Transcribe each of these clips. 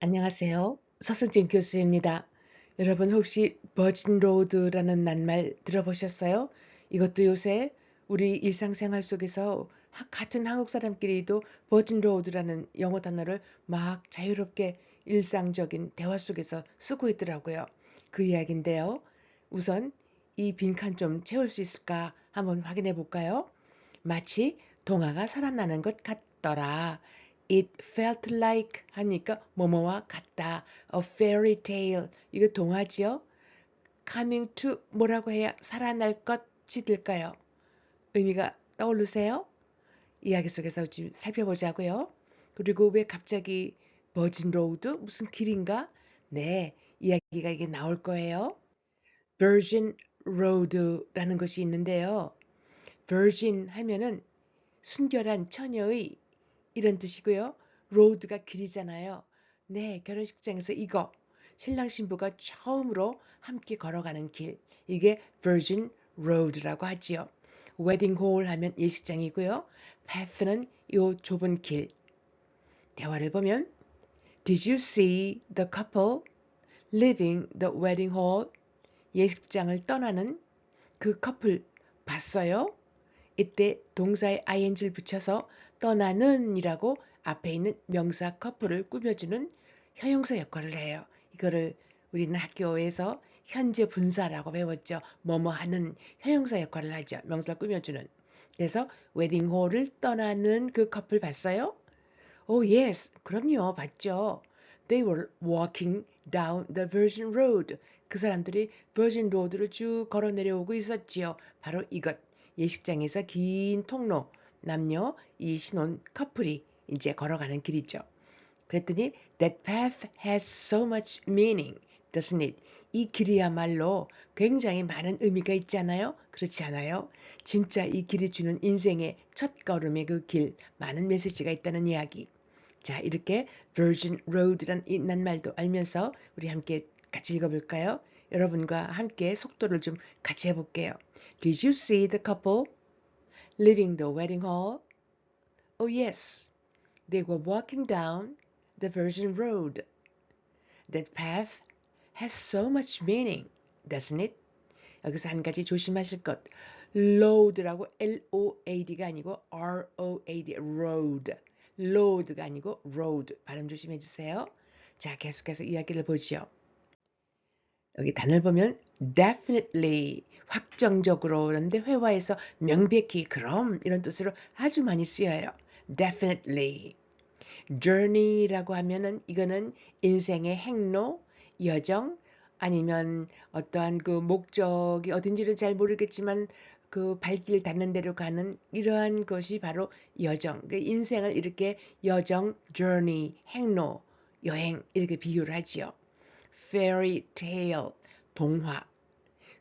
안녕하세요. 서승진 교수입니다. 여러분 혹시 버진 로드라는 낱말 들어보셨어요? 이것도 요새 우리 일상생활 속에서 하- 같은 한국 사람끼리도 버진 로드라는 영어 단어를 막 자유롭게 일상적인 대화 속에서 쓰고 있더라고요. 그 이야기인데요. 우선 이 빈칸 좀 채울 수 있을까 한번 확인해 볼까요? 마치 동화가 살아나는 것 같더라. It felt like 하니까 뭐뭐와 같다. A fairy tale. 이거 동화지요? Coming to 뭐라고 해야 살아날 것이 될까요? 의미가 떠오르세요? 이야기 속에서 좀 살펴보자고요. 그리고 왜 갑자기 버진 로드 무슨 길인가? 네, 이야기가 이게 나올 거예요. Virgin Road라는 것이 있는데요. Virgin 하면은 순결한 처녀의 이런 뜻이고요. 로드가 길이잖아요. 네, 결혼식장에서 이거 신랑 신부가 처음으로 함께 걸어가는 길. 이게 Virgin Road라고 하지요. 웨딩 홀 하면 예식장이고요. path는 요 좁은 길. 대화를 보면 Did you see the couple leaving the wedding hall? 예식장을 떠나는 그 커플 봤어요? 이때 동사에 ing를 붙여서 떠나는 이라고 앞에 있는 명사 커플을 꾸며주는 형용사 역할을 해요. 이거를 우리는 학교에서 현재 분사라고 배웠죠. 뭐뭐 하는 형용사 역할을 하죠. 명사를 꾸며주는. 그래서 웨딩홀을 떠나는 그 커플 봤어요? Oh yes, 그럼요. 봤죠. They were walking down the Virgin Road. 그 사람들이 Virgin Road를 쭉 걸어 내려오고 있었지요. 바로 이것. 예식장에서 긴 통로, 남녀 이 신혼 커플이 이제 걸어가는 길이죠. 그랬더니 that path has so much meaning, doesn't it? 이 길이야말로 굉장히 많은 의미가 있잖아요. 그렇지 않아요? 진짜 이 길이 주는 인생의 첫 걸음의 그 길, 많은 메시지가 있다는 이야기. 자, 이렇게 Virgin Road라는 이 낱말도 알면서 우리 함께 같이 읽어볼까요? 여러분과 함께 속도를 좀 같이 해볼게요. Did you see the couple leaving the wedding hall? Oh, yes. They were walking down the Virgin Road. That path has so much meaning, doesn't it? 여기서 한 가지 조심하실 것. road라고 L-O-A-D가 아니고 R-O-A-D, road. road가 아니고 road. 발음 조심해 주세요. 자, 계속해서 이야기를 보죠. 여기 단어를 보면 definitely 확정적으로 그런데 회화에서 명백히 그럼 이런 뜻으로 아주 많이 쓰여요. definitely journey라고 하면은 이거는 인생의 행로, 여정 아니면 어떠한 그 목적이 어딘지를 잘 모르겠지만 그 발길 닿는 대로 가는 이러한 것이 바로 여정. 그 인생을 이렇게 여정, journey, 행로, 여행 이렇게 비유를 하지요. Fairy tale, 동화.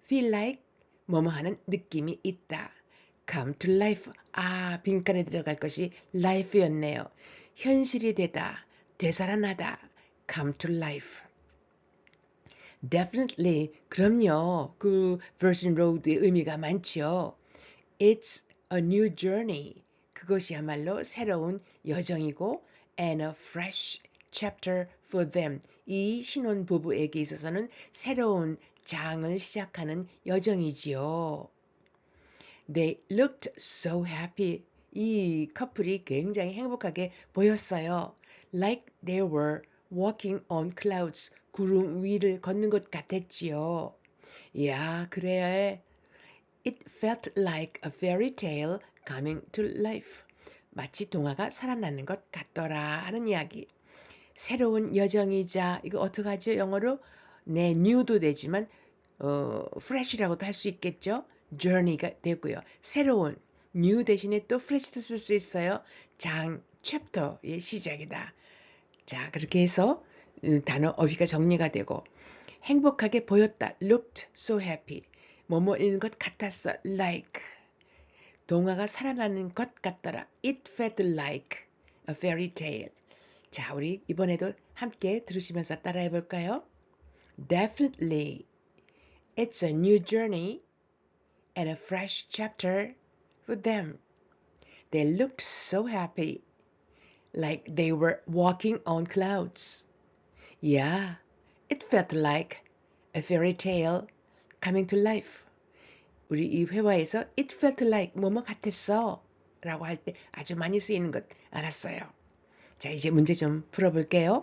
feel like 뭐뭐 하는 느낌이 있다. come to life. 아, 빈칸에 들어갈 것이 life였네요. 현실이 되다, 되살아나다. come to life. definitely 그럼요. 그 Virgin Road의 의미가 많지요. It's a new journey. 그것이야말로 새로운 여정이고 and a fresh chapter for them. 이 신혼 부부에게 있어서는 새로운 장을 시작하는 여정이지요. They looked so happy. 이 커플이 굉장히 행복하게 보였어요. Like they were walking on clouds. 구름 위를 걷는 것 같았지요. 야, 그래. It felt like a fairy tale coming to life. 마치 동화가 살아나는 것 같더라 하는 이야기. 새로운 여정이자 이거 어떡하죠? 영어로 네, new도 되지만 어, fresh라고도 할 수 있겠죠? journey가 되고요. 새로운 new 대신에 또 fresh도 쓸 수 있어요. 장 chapter의 시작이다. 자, 그렇게 해서 단어 어휘가 정리가 되고 행복하게 보였다. looked so happy. 뭐뭐인 것 같았어. like. 동화가 살아나는 것 같더라. it felt like a fairy tale. 자, 우리 이번에도 함께 들으시면서 따라해 볼까요? Definitely. It's a new journey and a fresh chapter for them. They looked so happy, like they were walking on clouds. Yeah, it felt like a fairy tale coming to life. 우리 이 회화에서 it felt like 뭐뭐 같았어 라고 할 때 아주 많이 쓰이는 것 알았어요. 자, 이제 문제 좀 풀어볼게요.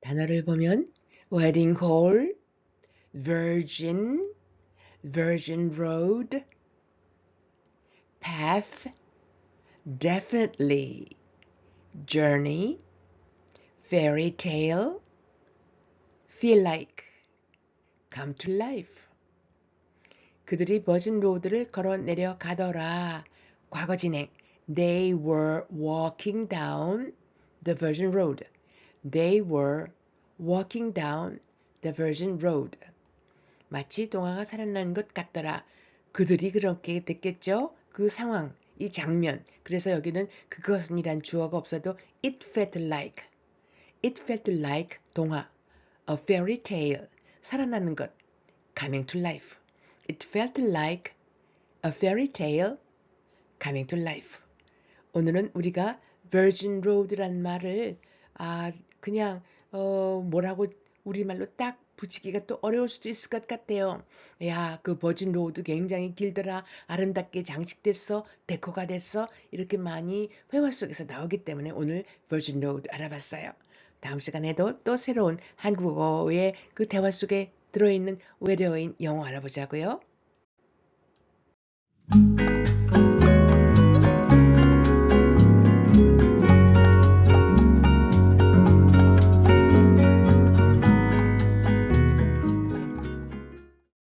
단어를 보면 wedding hall, virgin, virgin road, path, definitely, journey, fairy tale, feel like, come to life. 그들이 버진 로드를 걸어 내려가더라. 과거 진행. They were walking down the Virgin Road. They were walking down the Virgin Road. 마치 동화가 살아난 것 같더라. 그들이 그렇게 됐겠죠? 그 상황, 이 장면. 그래서 여기는 그것은이란 주어가 없어도 it felt like. It felt like 동화. A fairy tale. 살아나는 것. Coming to life. It felt like a fairy tale coming to life. 오늘은 우리가 Virgin Road란 말을 아 그냥 어 뭐라고 우리말로 딱 붙이기가 또 어려울 수도 있을 것 같아요. 야, 그 버진 로드 굉장히 길더라. 아름답게 장식됐어. 데코가 됐어. 이렇게 많이 회화 속에서 나오기 때문에 오늘 버진 로드 알아봤어요. 다음 시간에도 또 새로운 한국어의 그 대화 속에 들어있는 외래어인 영어 알아보자고요.